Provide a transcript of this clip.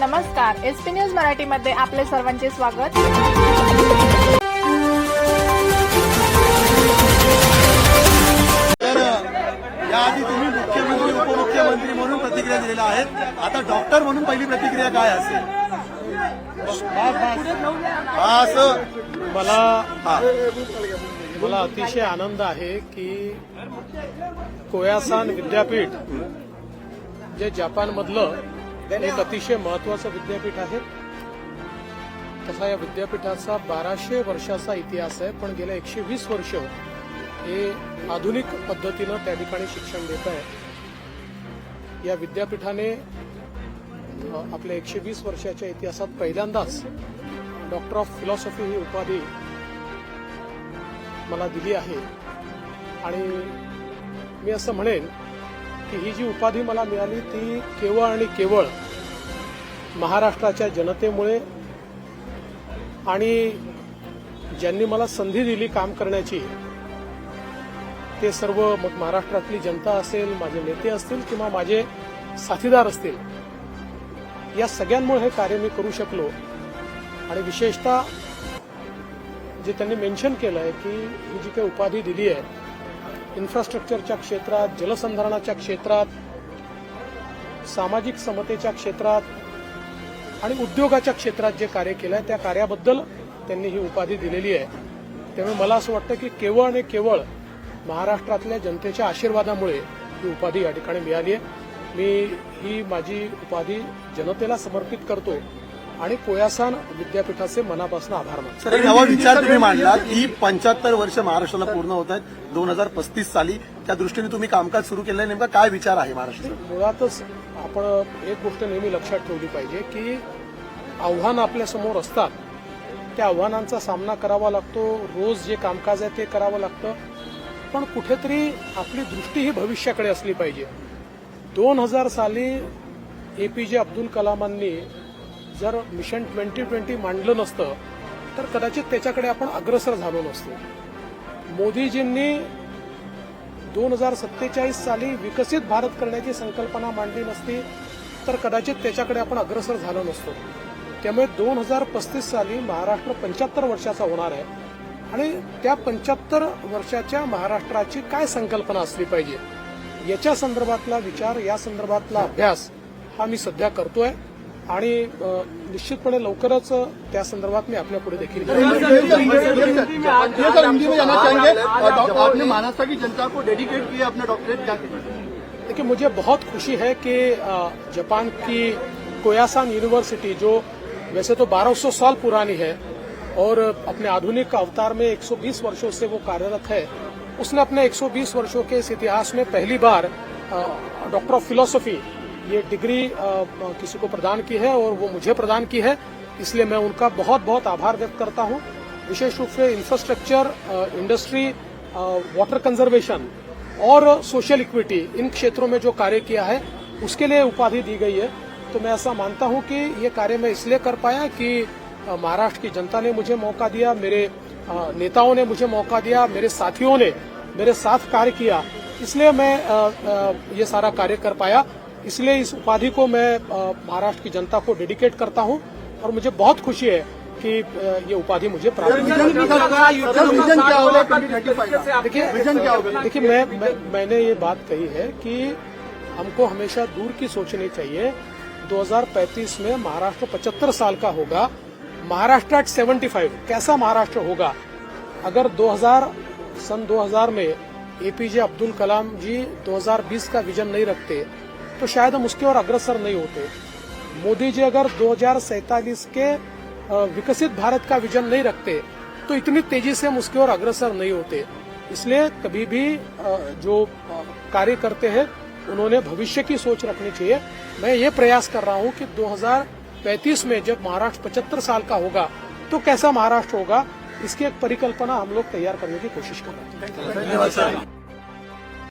नमस्कार S P news मराठीमध्ये आपले सर्वांचे स्वागत. तर याआधी तुम्ही मुख्यमंत्री उपमुख्यमंत्री म्हणून प्रतिक्रिया दिलेल्या आहेत. आता डॉक्टर म्हणून पहिली प्रतिक्रिया काय असेल? हा असं मला हा. मला अतिशय आनंद आहे की कोयासान विद्यापीठ जे जपानमधलं एक अतिशय महत्वाचं विद्यापीठ आहे. तसा या विद्यापीठाचा बाराशे वर्षाचा इतिहास आहे पण गेल्या एकशे वीस वर्ष हे आधुनिक पद्धतीनं त्या ठिकाणी शिक्षण देत आहे. या विद्यापीठाने आपल्या एकशे वीस वर्षाच्या इतिहासात पहिल्यांदाच डॉक्टर ऑफ फिलॉसॉफी ही उपाधी मला दिली आहे. आणि मी असं म्हणेन की ही जी उपाधी मला मिळाली ती केवळ आणि केवळ महाराष्ट्राच्या जनतेमुळे आणि ज्यांनी मला संधी दिली काम करण्याची ते सर्व मग महाराष्ट्रातली जनता असेल माझे नेते असतील किंवा माझे साथीदार असतील या सगळ्यांमुळे हे कार्य मी करू शकलो. आणि विशेषतः जे त्यांनी मेन्शन केलं आहे की ही जी काही उपाधी दिली आहे इन्फ्रास्ट्रक्चरच्या क्षेत्रात जलसंधारणाच्या क्षेत्रात सामाजिक समतेच्या क्षेत्रात आणि उद्योगाच्या क्षेत्रात जे कार्य केलं आहे त्या कार्याबद्दल त्यांनी ही उपाधी दिलेली आहे. त्यामुळे मला असं वाटतं की केवळ आणि केवळ महाराष्ट्रातल्या जनतेच्या आशीर्वादामुळे ही उपाधी या ठिकाणी मिळाली आहे. मी ही माझी उपाधी जनतेला समर्पित करतो आणि कोयासान विद्यापीठाचे मनापासून आभार मानतो. सर एक नवा विचार तुम्ही मांडला की पंच्याहत्तर वर्ष महाराष्ट्राला पूर्ण होत आहेत दोन हजार पस्तीस साली. त्या दृष्टीने तुम्ही कामकाज सुरू केलं नेमका काय विचार आहे महाराष्ट्राचा? मुळातच आपण एक गोष्ट नेहमी लक्षात ठेवली पाहिजे की आव्हान आपल्यासमोर असतात. त्या आव्हानांचा सामना करावा लागतो. रोज जे कामकाज आहे ते करावं लागतं. पण कुठेतरी आपली दृष्टी ही भविष्याकडे असली पाहिजे. दोन हजार साली ए पी जे अब्दुल कलामांनी जर मिशन ट्वेंटी ट्वेंटी मांडलं नसतं तर कदाचित त्याच्याकडे आपण अग्रसर झालो नसतो. मोदीजींनी दोन हजार सत्तेचाळीस साली विकसित भारत करण्याची संकल्पना मांडली नसती तर कदाचित त्याच्याकडे आपण अग्रसर झालो नसतो. त्यामुळे दोन हजार पस्तीस साली महाराष्ट्र पंच्याहत्तर वर्षाचा होणार आहे आणि त्या पंच्याहत्तर वर्षाच्या महाराष्ट्राची काय संकल्पना असली पाहिजे? याच्या संदर्भातला विचार या संदर्भातला अभ्यास हा मी सध्या करतोय. आणि निश्चितपणे लवकरच त्या संदर्भात मी आपल्या पुढे देखील की जनता को डेडिकेट किया अपना डॉक्टरेट क्या देखिए मुझे बहुत खुशी है कि जापान की कोयासान यूनिवर्सिटी जो वैसे तो 1200 साल पुरानी है और अपने आधुनिक अवतार में 120 वर्षों से वो कार्यरत है उसने अपने 120 वर्षों के इस इतिहास में पहली बार डॉक्टर ऑफ़ फिलोसफी ये डिग्री किसी को प्रदान की है और वो मुझे प्रदान की है, इसलिए मैं उनका बहुत बहुत आभार व्यक्त करता हूँ। विशेष रूप से इंफ्रास्ट्रक्चर इंडस्ट्री वाटर कंजर्वेशन और सोशल इक्विटी इन क्षेत्रों में जो कार्य किया है, उसके लिए उपाधि दी गई है। तो मैं ऐसा मानता हूँ कि ये कार्य मैं इसलिए कर पाया कि महाराष्ट्र की जनता ने मुझे मौका दिया, मेरे नेताओं ने मुझे मौका दिया, मेरे साथियों ने मेरे साथ कार्य किया। इसलिए मैं ये सारा कार्य कर पाया। इसलिए इस उपाधि को मैं महाराष्ट्र की जनता को डेडिकेट करता हूँ और मुझे बहुत खुशी है कि ये उपाधि मुझे प्राप्त देखिए मैं, मैं मैंने ये बात कही है कि हमको हमेशा दूर की सोचनी चाहिए। 2035 में महाराष्ट्र 75 साल का होगा। महाराष्ट्र एट 75 कैसा महाराष्ट्र होगा? अगर 2000 सन 2000 में एपीजे अब्दुल कलाम जी 2020 का विजन नहीं रखते तो शायद हम उसके और अग्रसर नहीं होते। मोदी जी अगर दो के विकसित भारत का विजन नहीं रखते तो इतनी तेज़ी से हम उसकी ओर अग्रसर नहीं होते। इसलिए कभी भी जो कार्य करते हैं, उन्होंने भविष्य की सोच रखनी चाहिए। मैं ये प्रयास कर रहा हूँ कि 2035 में जब महाराष्ट्र 75 साल का होगा तो कैसा महाराष्ट्र होगा, इसकी एक परिकल्पना हम लोग तैयार करने की कोशिश कर रहे हैं। धन्यवाद